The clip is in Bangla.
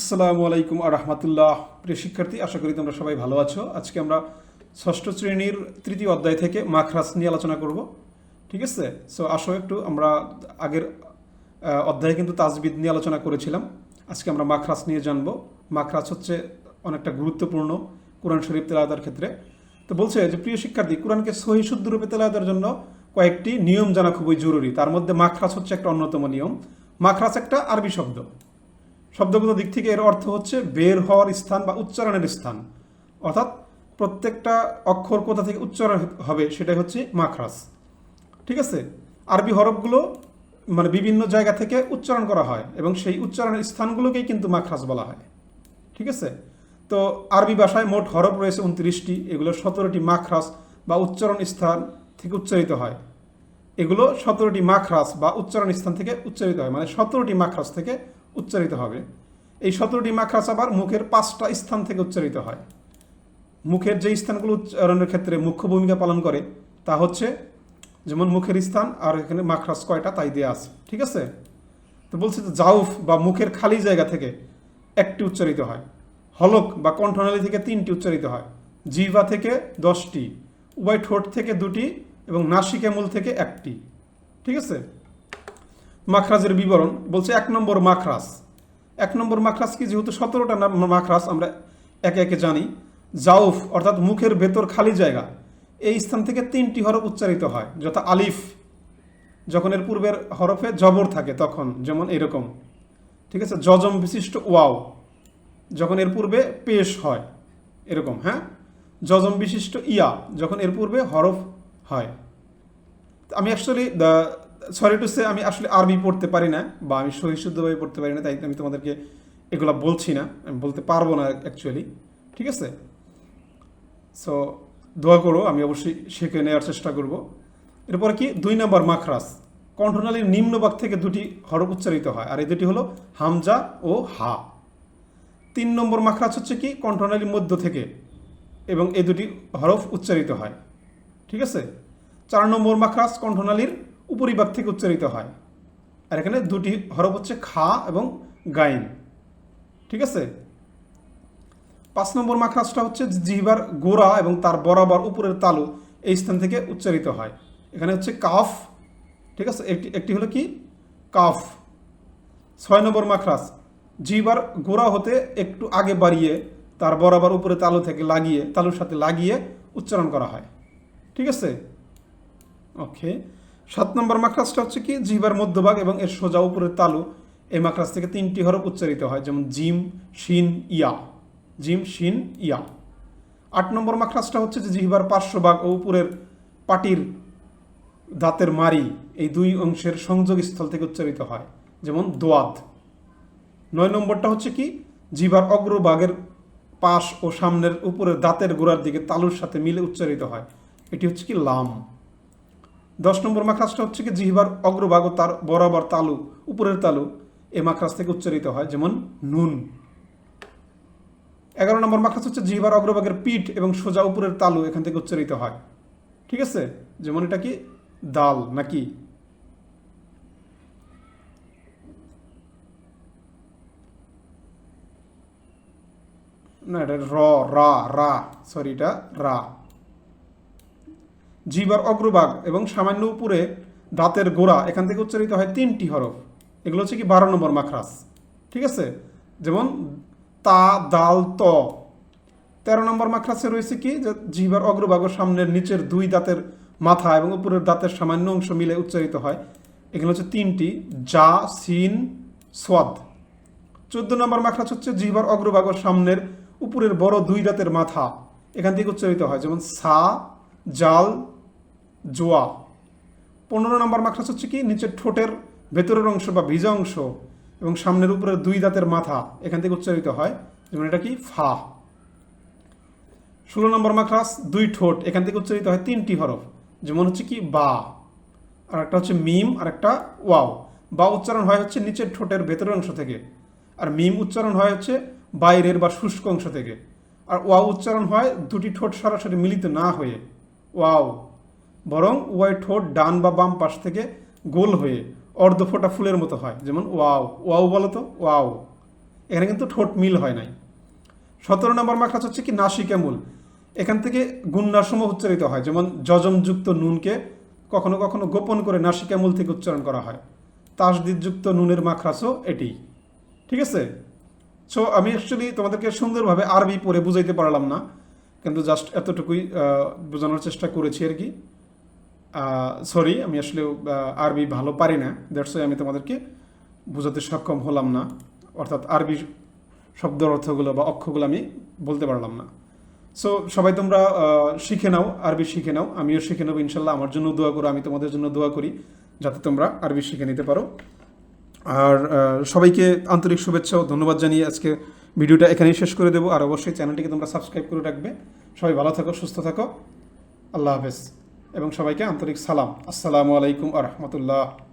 আসসালামু আলাইকুম আর রহমতুল্লাহ। প্রিয় শিক্ষার্থী, আশা করি তোমরা সবাই ভালো আছো। আজকে আমরা ষষ্ঠ শ্রেণির তৃতীয় অধ্যায় থেকে মাখরাস নিয়ে আলোচনা করব। ঠিক আছে? সো আসো একটু, আমরা আগের অধ্যায়ে কিন্তু তাজবিদ নিয়ে আলোচনা করেছিলাম। আজকে আমরা মাখরাস নিয়ে জানব। মাখরাস হচ্ছে অনেকটা গুরুত্বপূর্ণ কোরআন শরীফ তেলাওয়াতের ক্ষেত্রে। তো বলছে যে, প্রিয় শিক্ষার্থী, কোরআনকে সহি শুদ্ধ রূপে তেলাওয়াতের জন্য কয়েকটি নিয়ম জানা খুবই জরুরি। তার মধ্যে মাখরাস হচ্ছে একটা অন্যতম নিয়ম। মাখরাস একটা আরবি শব্দ। শব্দগত দিক থেকে এর অর্থ হচ্ছে বের হওয়ার স্থান বা উচ্চারণের স্থান। অর্থাৎ প্রত্যেকটা অক্ষর কোথা থেকে উচ্চারণ হবে সেটাই হচ্ছে মাখরাস ঠিক আছে? আরবি হরফগুলো মানে বিভিন্ন জায়গা থেকে উচ্চারণ করা হয় এবং সেই উচ্চারণের স্থানগুলোকেই কিন্তু মাখরাস বলা হয়। ঠিক আছে? তো আরবি ভাষায় মোট হরফ রয়েছে উনত্রিশটি। এগুলো সতেরোটি মাখরাস বা উচ্চারণ স্থান থেকে উচ্চারিত হয়। এগুলো সতেরোটি মাখরাস বা উচ্চারণ স্থান থেকে উচ্চারিত হয়। মানে সতেরোটি মাখরাস থেকে উচ্চারিত হবে। এই সতেরোটি মাখরাস আবার মুখের পাঁচটা স্থান থেকে উচ্চারিত হয়। মুখের যে স্থানগুলো উচ্চারণের ক্ষেত্রে মুখ্য ভূমিকা পালন করে, তা হচ্ছে যেমন মুখের স্থান আর এখানে মাখরাস কয়টা তাই দেওয়া আছে, ঠিক আছে? তো বলছি তো জাউফ বা মুখের খালি জায়গা থেকে একটি উচ্চারিত হয়। হলক বা কণ্ঠনালী থেকে তিনটি উচ্চারিত হয়। জিভা থেকে দশটি, উভয় ঠোঁট থেকে দুটি এবং নাসিকা মূল থেকে একটি, ঠিক আছে? মাখরাজের বিবরণ বলছে এক নম্বর মাখরাস এক নম্বর মাখরাস কি? যেহেতু সতেরোটা মাখরাস আমরা একে একে জানি। জাউফ অর্থাৎ মুখের ভেতর খালি জায়গা। এই স্থান থেকে তিনটি হরফ উচ্চারিত হয়, যথা আলিফ। যখন এর পূর্বের হরফে জবর থাকে তখন, যেমন এরকম। ঠিক আছে? যজম বিশিষ্ট ওয়াও। যখন এর পূর্বে পেশ হয়, এরকম হ্যাঁ? যজম বিশিষ্ট ইয়া, যখন এর পূর্বে হরফ হয়। আমি অ্যাকচুয়ালি সরি টু সে আমি আসলে আরবি পড়তে পারি না, বা আমি সহিশুদ্ধভাবে পড়তে পারি না, তাই আমি তোমাদেরকে এগুলো বলছি না, আমি বলতে পারব না অ্যাকচুয়ালি ঠিক আছে? সো দোয়া করো, আমি অবশ্যই শিখে নেওয়ার চেষ্টা করব। এরপরে কি? দুই নম্বর মাখরাস কণ্ঠনালীর নিম্নভাগ থেকে দুটি হরফ উচ্চারিত হয়, আর এই দুটি হলো হামজা ও হা। তিন নম্বর মাখরাস হচ্ছে কি? কণ্ঠনালীর মধ্য থেকে, এবং এই দুটি হরফ উচ্চারিত হয়, ঠিক আছে? চার নম্বর মাখরাস কণ্ঠনালীর উপরিভাগ থেকে উচ্চারিত হয়। আর এখানে দুটি হরফ হচ্ছে খা এবং গাইন। ঠিক আছে? পাঁচ নম্বর মাখরাসটা হচ্ছে জিহ্বার গোড়া এবং তার বরাবর উপরের তালু এই স্থান থেকে উচ্চারিত হয়। এখানে হচ্ছে কাফ। ঠিক আছে? একটি একটি হলো কি? কাফ। ছয় নম্বর মাখরাস জিহ্বার গোড়া হতে একটু আগে বাড়িয়ে তার বরাবর উপরে তালু থেকে লাগিয়ে, তালুর সাথে লাগিয়ে উচ্চারণ করা হয়। ঠিক আছে? ওকে। সাত নম্বর মাখরাসটা হচ্ছে কি? জিহ্বার মধ্যভাগ এবং এর সোজা উপরের তালু। এই মাখরাস থেকে তিনটি হরফ উচ্চারিত হয়, যেমন জিম, শিন, ইয়া। জিম, শিন, ইয়া। আট নম্বর মাখরাসটা হচ্ছে যে জিহ্বার পার্শ্বভাগ ও উপরের পাটির দাঁতের মারি এই দুই অংশের সংযোগ স্থল থেকে উচ্চারিত হয়, যেমন দোয়াদ। নয় নম্বরটা হচ্ছে কি? জিহ্বার অগ্রভাগের পাশ ও সামনের উপরের দাঁতের গোড়ার দিকে তালুর সাথে মিলে উচ্চারিত হয়। এটি হচ্ছে কি? লাম। দশ নম্বর মাখরাসটা হচ্ছে কি জিহ্বার অগ্রভাগ ও তার বরাবর তালু, উপরের তালু এ মাখরাস থেকে উচ্চারিত হয়, যেমন নুন। এগারো নম্বর মাখরাস হচ্ছে জিহ্বার অগ্রভাগের পিঠ এবং সোজা উপরের তালু এখান থেকে উচ্চারিত হয়। ঠিক আছে? যেমন এটা কি? দাল নাকি? না, এটা র, রা রা সরি এটা রা। জিবার অগ্রভাগ এবং সামান্য উপরে দাঁতের গোড়া, এখান থেকে উচ্চারিত হয় তিনটি হরফ। এগুলো হচ্ছে কি বারো নম্বর মাখরাস ঠিক আছে? যেমন তা, দাল, ত। তেরো নম্বর মাখরাসে রয়েছে কি? যে জিহ্বার অগ্রভাগ ও সামনের নিচের দুই দাঁতের মাথা এবং উপরের দাঁতের সামান্য অংশ মিলে উচ্চারিত হয়। এগুলো হচ্ছে তিনটি যা সিন, সোয়াদ। চোদ্দ নম্বর মাখরাস হচ্ছে জিহ্বার অগ্রভাগ ও সামনের উপরের বড় দুই দাঁতের মাথা। এখান থেকে উচ্চারিত হয়, যেমন সা, জাল জোয়া। পনেরো নম্বর মাখরাস হচ্ছে কি? নিচের ঠোঁটের ভেতরের অংশ বা ভিজা অংশ এবং সামনের উপরে দুই দাঁতের মাথা এখান থেকে উচ্চারিত হয়। যেমন এটা কি? ফা। ষোলো নম্বর মাখরাস দুই ঠোঁট, এখান থেকে উচ্চারিত হয় তিনটি হরফ। যেমন হচ্ছে কি? বা। আর একটা হচ্ছে মিম, আর একটা ওয়াও। বা উচ্চারণ হয় হচ্ছে নিচের ঠোঁটের ভেতরের অংশ থেকে। আর মিম উচ্চারণ হয় হচ্ছে বাইরের বা শুষ্ক অংশ থেকে। আর ওয়াও উচ্চারণ হয় দুটি ঠোঁট সরাসরি মিলিত না হয়ে। ওয়াও। বরং ওয়াই ঠোঁট ডান বা বাম পাশ থেকে গোল হয়ে অর্ধ ফোটা ফুলের মতো হয়। যেমন ওয়াও। ওয়াও বলো তো? ওয়াও। এখানে কিন্তু ঠোঁট মিল হয় নাই। সতেরো নম্বর মাখরাজ হচ্ছে কি? নাসিকামূল এখান থেকে গুন্নাসমূহ উচ্চারিত হয়। যেমন যজমযুক্ত নুনকে কখনো কখনো গোপন করে নাসিকামূল থেকে উচ্চারণ করা হয়। তাসদিদযুক্ত নুনের মাখরাজও এটি। ঠিক আছে? সো আমি অ্যাকচুয়ালি তোমাদেরকে সুন্দরভাবে আরবি পড়ে বুঝাইতে পারলাম না। কিন্তু জাস্ট এতটুকুই বোঝানোর চেষ্টা করেছি আর কি। সরি আমি আসলে আরবি ভালো পারি না। দ্যাটস আমি তোমাদেরকে বোঝাতে সক্ষম হলাম না। অর্থাৎ আরবি শব্দ অর্থগুলো বা অক্ষগুলো আমি বলতে পারলাম না। সো সবাই তোমরা শিখে নাও, আরবি শিখে নাও। আমিও শিখে নেব ইনশাল্লাহ। আমার জন্য দোয়া করো, আমি তোমাদের জন্য দোয়া করি, যাতে তোমরা আরবি শিখে নিতে পারো। আর সবাইকে আন্তরিক শুভেচ্ছা ও ধন্যবাদ জানিয়ে আজকে ভিডিওটা এখানেই শেষ করে দেবো। আর অবশ্যই চ্যানেলটিকে তোমরা সাবস্ক্রাইব করে রাখবে। সবাই ভালো থাকো, সুস্থ থাকো। আল্লাহ হাফেজ। এবং সবাইকে আন্তরিক সালাম। আসসালামু আলাইকুম আ রহমতুল্লাহ।